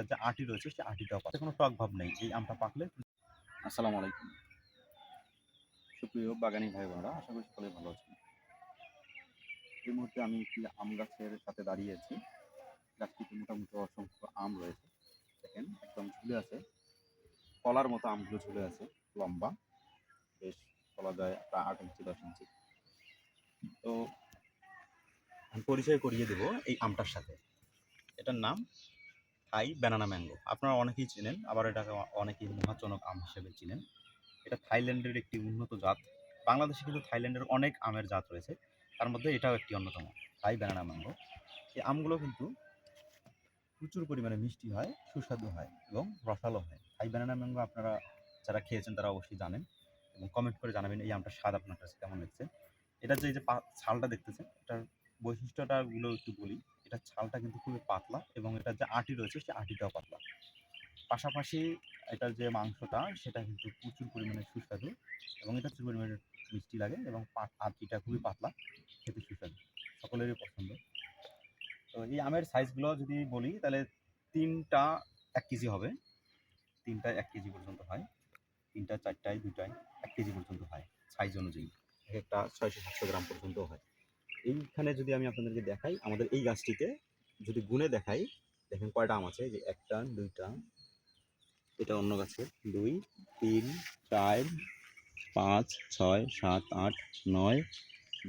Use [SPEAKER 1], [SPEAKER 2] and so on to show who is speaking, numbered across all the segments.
[SPEAKER 1] এটার যে আটি রয়েছে, সেই আটিটাও পাচ্ছে। কোনো টক ভাব নেই, এই আমটা পাকলে।
[SPEAKER 2] আসসালামু আলাইকুম। সুপ্রিয় বাগানি ভাই বোনেরা আশা করি সকলে ভালো আছেন। এই মুহূর্তে আমি একটি আম গাছের সাথে দাঁড়িয়ে আছি। গাছটিতে মোটামুটি অসংখ্য আম রয়েছে। দেখেন, একদম ঝুলে আছে। কলার মতো আমগুলো ঝুলে আছে, লম্বা। বেশ, বলা যায় প্রায় আট ইঞ্চি, দশ ইঞ্চি। তো
[SPEAKER 1] আমি পরিচয় করিয়ে দেবো এই আমটার সাথে। এটার নাম থাই ব্যানানা ম্যাঙ্গো আপনারা অনেকেই চেনেন, আবার এটাকে অনেকেই মহাজনক আম হিসেবে চিনেন। এটা থাইল্যান্ডের একটি উন্নত জাত। বাংলাদেশে কিন্তু থাইল্যান্ডের অনেক আমের জাত রয়েছে। তার মধ্যে এটাও একটি অন্যতম, থাই ব্যানানা ম্যাঙ্গো এই আমগুলো কিন্তু প্রচুর পরিমাণে মিষ্টি হয়, সুস্বাদু হয় এবং রসালো হয়। থাই ব্যানানা ম্যাঙ্গো আপনারা যারা খেয়েছেন তারা অবশ্যই জানেন এবং কমেন্ট করে জানাবেন এই আমটার স্বাদ আপনার কাছে কেমন লাগছে। এটা যে ছালটা দেখতেছেন, এটার বৈশিষ্ট্যটা গুলো একটু বলি। এটা ছালটা কিন্তু খুবই পাতলা এবং এটার যে আটি রয়েছে সেই আটিটাও পাতলা। পাশাপাশি এটার যে মাংসটা সেটা কিন্তু প্রচুর পরিমাণে সুস্বাদু এবং এটা প্রচুর পরিমাণে মিষ্টি লাগে এবং আটিটা খুবই পাতলা, খেতে সুস্বাদু। সকলেরই পছন্দ। তো এই আমের সাইজগুলো যদি বলি, তাহলে তিনটা এক কেজি হবে। তিনটা এক কেজি পর্যন্ত হয়। তিনটা, চারটায় দুটায় এক কেজি পর্যন্ত হয়। সাইজ অনুযায়ী। একটা ছয়শো সাতশো গ্রাম পর্যন্ত হয়। এইখানে যদি আমি আপনাদেরকে দেখাই, আমাদের এই গাছটিতে যদি গুণে দেখাই, দেখেন কয়টা আম আছে? যে একটা, দুইটা, এটা অন্য গাছের, দুই, তিন, চার, পাঁচ, ছয়, সাত, আট, নয়,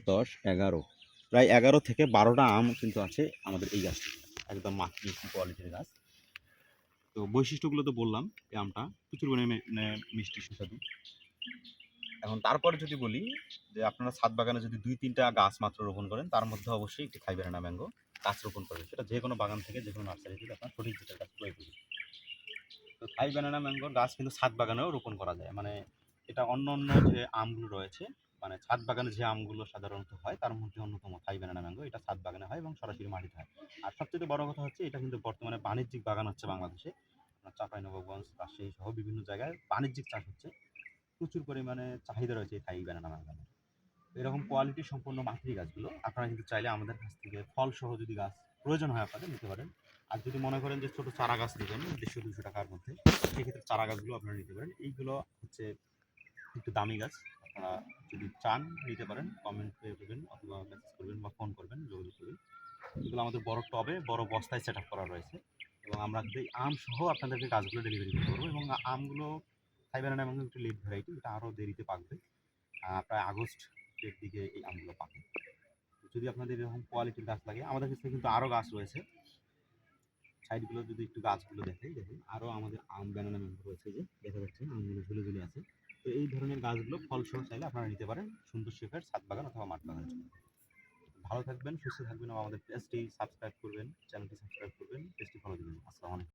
[SPEAKER 1] দশ, এগারো। প্রায় এগারো থেকে বারোটা আম কিন্তু আছে আমাদের এই গাছটি একদম মাটি কোয়ালিটির গাছ। তো বৈশিষ্ট্যগুলো তো বললাম, এই আমটা প্রচুর মানে মিষ্টি সুস্বাদু। এখন তারপরে যদি বলি যে আপনারা ছাদ বাগানে যদি দুই, তিনটা গাছ মাত্র রোপণ করেন, তার মধ্যে অবশ্যই একটি খাইবেন না ম্যাঙ্গো গাছ রোপণ করবেন। সেটা যে কোনো বাগান থেকে, যে কোনো নার্সারি থেকে আপনার সঠিক যেটার গাছ প্রয়োগ করবেন তো থাই ব্যানানা ম্যাঙ্গোর গাছ কিন্তু ছাদ বাগানেও রোপণ করা যায়। মানে এটা অন্য অন্য যে আমগুলো রয়েছে মানে ছাদ বাগানে যে আমগুলো সাধারণত হয়, তার মধ্যে অন্যতম থাই ব্যানানা ম্যাঙ্গো। এটা ছাদ বাগানে হয় এবং সরাসরি মাটিতে হয়। আর সবচেয়ে বড় কথা হচ্ছে, এটা কিন্তু বর্তমানে বাণিজ্যিক বাগান হচ্ছে বাংলাদেশে। আপনার রাজশাহী সহ বিভিন্ন জায়গায় বাণিজ্যিক চাষ হচ্ছে। প্রচুর পরিমাণে চাহিদা রয়েছে এই থাই ব্যানানা ম্যাঙ্গোর এরকম কোয়ালিটি সম্পন্ন মাতৃ গাছগুলো। আপনারা কিন্তু চাইলে আমাদের কাছ থেকে ফল সহ যদি গাছ প্রয়োজন হয় আপনাদের নিতে পারেন। আর যদি মনে করেন যে ছোটো চারা গাছ নেবেন, দেড়শো, দুশো টাকার মধ্যে, সেক্ষেত্রে চারা গাছগুলো আপনারা নিতে পারেন। এইগুলো হচ্ছে একটু দামি গাছ। আপনারা যদি চান নিতে পারেন কমেন্ট করবেন অথবা মেসেজ করবেন বা ফোন করবেন, যোগাযোগ করবেন। এগুলো আমাদের বড় টবে, বড় বস্তায় সেট আপ করা রয়েছে। এবং আমরা এই আম সহ আপনাদেরকে গাছগুলো ডেলিভারি করতে পারব এবং আমগুলো ফাইবার এবং একটু লেট ভ্যারাইটি এটা আরও দেরিতে পাকবে। প্রায় আগস্টের দিকে এই আমগুলো পাকে যদি আপনাদের এরকম কোয়ালিটির গাছ লাগে, আমাদের কাছে কিন্তু আরও গাছ রয়েছে। সাইডগুলো যদি একটু গাছগুলো দেখাই দেখুন আরও আমাদের আম ব্যানানা ম্যাঙ্গো রয়েছে যে, দেখা যাচ্ছে আমগুলো ঝুলে ঝুলে আছে। তো এই ধরনের গাছগুলো ফল সহ চাইলে আপনারা নিতে পারেন সুন্দর শেখের ছাদ বাগান অথবা মাঠ বাগানের জন্য। ভালো থাকবেন, সুস্থ থাকবেন আমাদের পেজটি সাবস্ক্রাইব করবেন চ্যানেলটি সাবস্ক্রাইব করবেন পেজটি ফলো দেবেন আসসালামু আলাইকুম।